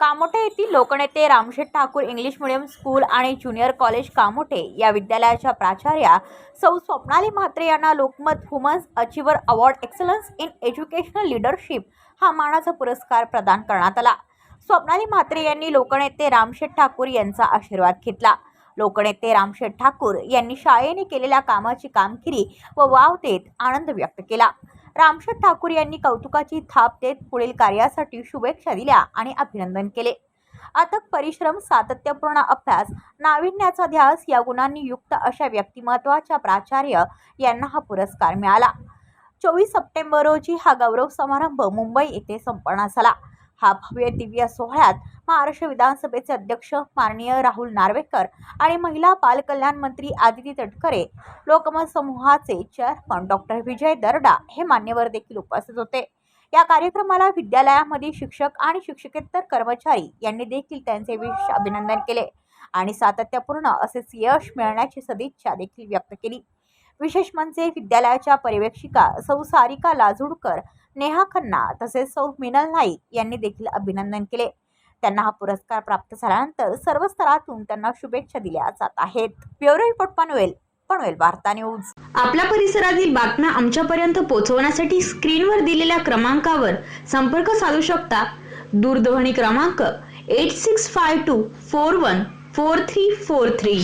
कामोठे येथील लोकनेते Ramsheth Thakur English medium school आणि ज्युनियर कॉलेज कामोठे या विद्यालयाच्या प्राचार्या सौ स्वप्नाली म्हात्रे यांना Lokmat women's achiever award excellence in educational leadership हा मानाचा पुरस्कार प्रदान करण्यात आला. स्वप्नाली म्हात्रे यांनी लोकनेते रामशेठ ठाकूर यांचा आशीर्वाद घेतला. लोकनेते रामशेठ ठाकूर यांनी शाळेने केलेल्या कामाची कामगिरी व वाव देत आनंद व्यक्त केला. रामशेठ ठाकूर यांनी कौतुकाची थाप देत पुढील कार्यासाठी शुभेच्छा दिल्या आणि अभिनंदन केले. अथक परिश्रम सातत्यपूर्ण अभ्यास नाविन्याचा ध्यास या गुणांनी युक्त अशा व्यक्तिमत्वाच्या प्राचार्य यांना हा पुरस्कार मिळाला. चोवीस सप्टेंबर रोजी हा गौरव समारंभ मुंबई येथे संपन्न झाला. हा भव्य दिव्य सोहळ्यात महाराष्ट्र विधानसभेचे अध्यक्ष माननीय राहुल नार्वेकर आणि महिला बालकल्याण मंत्री आदिती तटकरे लोकमत समूहाचे चेअरमन डॉक्टर विजय दरडा हे मान्यवर देखील उपस्थित होते. या कार्यक्रमाला विद्यालयामध्ये शिक्षक आणि शिक्षकेतर कर्मचारी यांनी देखील त्यांचे विशेष अभिनंदन केले आणि सातत्यपूर्ण असेच यश मिळण्याची सदिच्छा देखील व्यक्त केली. विशेष म्हणजे विद्यालयाच्या पर्यवेक्षिका सौ सारिका लाजुडकर नेहा खन्ना तसेच सौ मिनल नाईक यांनी देखील अभिनंदन केले. त्यांना हा पुरस्कार प्राप्त झाल्यानंतर सर्व स्तरातून त्यांना शुभेच्छा दिल्या जात आहेत. ब्युरो रिपोर्ट पनवेल पनवेल वार्ता न्यूज. आपल्या परिसरातील बातम्या आमच्यापर्यंत पोहोचवण्यासाठी स्क्रीनवर दिलेल्या क्रमांकावर संपर्क साधू शकता. दूरध्वनी क्रमांक eight six five two four one four three four three